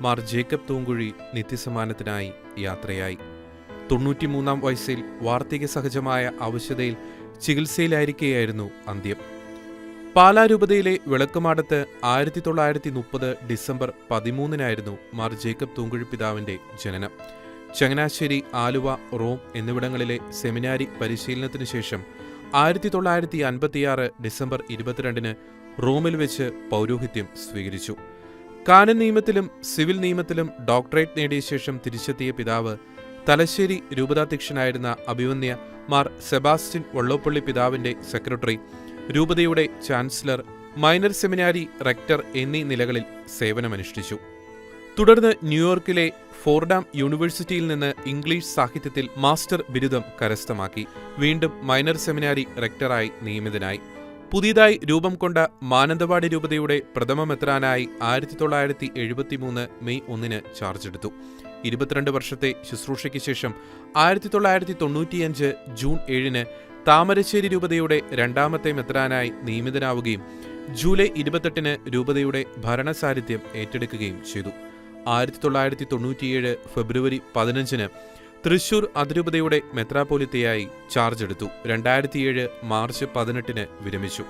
Mar Jacob Thoomkuzhy നിത്യസമ്മാനത്തിനായി യാത്രയായി. തൊണ്ണൂറ്റിമൂന്നാം വയസ്സിൽ വാർദ്ധക്യ സഹജമായ അവശതയിൽ ചികിത്സയിലായിരിക്കെയായിരുന്നു അന്ത്യം. പാലാ രൂപതയിലെ വിളക്കുമാടത്ത് ആയിരത്തി തൊള്ളായിരത്തി മുപ്പത് ഡിസംബർ പതിമൂന്നിനായിരുന്നു മാർ ജേക്കബ് തൂങ്കുഴി പിതാവിന്റെ ജനനം. ചങ്ങനാശ്ശേരി ആലുവ റോം എന്നിവിടങ്ങളിലെ സെമിനാരി പരിശീലനത്തിന് ശേഷം ആയിരത്തി തൊള്ളായിരത്തി അൻപത്തിയാറ് ഡിസംബർ ഇരുപത്തിരണ്ടിന് റോമിൽ വെച്ച് പൗരോഹിത്യം സ്വീകരിച്ചു. കാനൻ നിയമത്തിലും സിവിൽ നിയമത്തിലും ഡോക്ടറേറ്റ് നേടിയ ശേഷം തിരിച്ചെത്തിയ പിതാവ് തലശ്ശേരി രൂപതാധ്യക്ഷനായിരുന്ന അഭിമന്യ മാർ സെബാസ്റ്റ്യൻ വള്ളോപ്പള്ളി പിതാവിന്റെ സെക്രട്ടറി രൂപതയുടെ ചാൻസലർ മൈനർ സെമിനാരി റെക്ടർ എന്നീ നിലകളിൽ സേവനമനുഷ്ഠിച്ചു. തുടർന്ന് ന്യൂയോർക്കിലെ ഫോർഡാം യൂണിവേഴ്സിറ്റിയിൽ നിന്ന് ഇംഗ്ലീഷ് സാഹിത്യത്തിൽ മാസ്റ്റർ ബിരുദം കരസ്ഥമാക്കി. വീണ്ടും മൈനർ സെമിനാരി റെക്ടറായി നിയമിതനായി. പുതിയതായി രൂപം കൊണ്ട മാനന്തവാടി രൂപതയുടെ പ്രഥമ മെത്രാനായി ആയിരത്തി തൊള്ളായിരത്തി എഴുപത്തിമൂന്ന് മെയ് ഒന്നിന് ചാർജ് എടുത്തു. ഇരുപത്തിരണ്ട് വർഷത്തെ ശുശ്രൂഷയ്ക്ക് ശേഷം ആയിരത്തി തൊള്ളായിരത്തി തൊണ്ണൂറ്റിയഞ്ച് ജൂൺ ഏഴിന് താമരശ്ശേരി രൂപതയുടെ രണ്ടാമത്തെ മെത്രാനായി നിയമിതനാവുകയും ജൂലൈ ഇരുപത്തെട്ടിന് രൂപതയുടെ ഭരണസാരിധ്യം ഏറ്റെടുക്കുകയും ചെയ്തു. ആയിരത്തി തൊള്ളായിരത്തി തൊണ്ണൂറ്റിയേഴ് ഫെബ്രുവരി പതിനഞ്ചിന് തൃശൂർ അതിരൂപതയുടെ മെത്രാപോലിത്തയായി ചാർജ് എടുത്തു. രണ്ടായിരത്തിയേഴ് മാർച്ച് പതിനെട്ടിന് വിരമിച്ചു.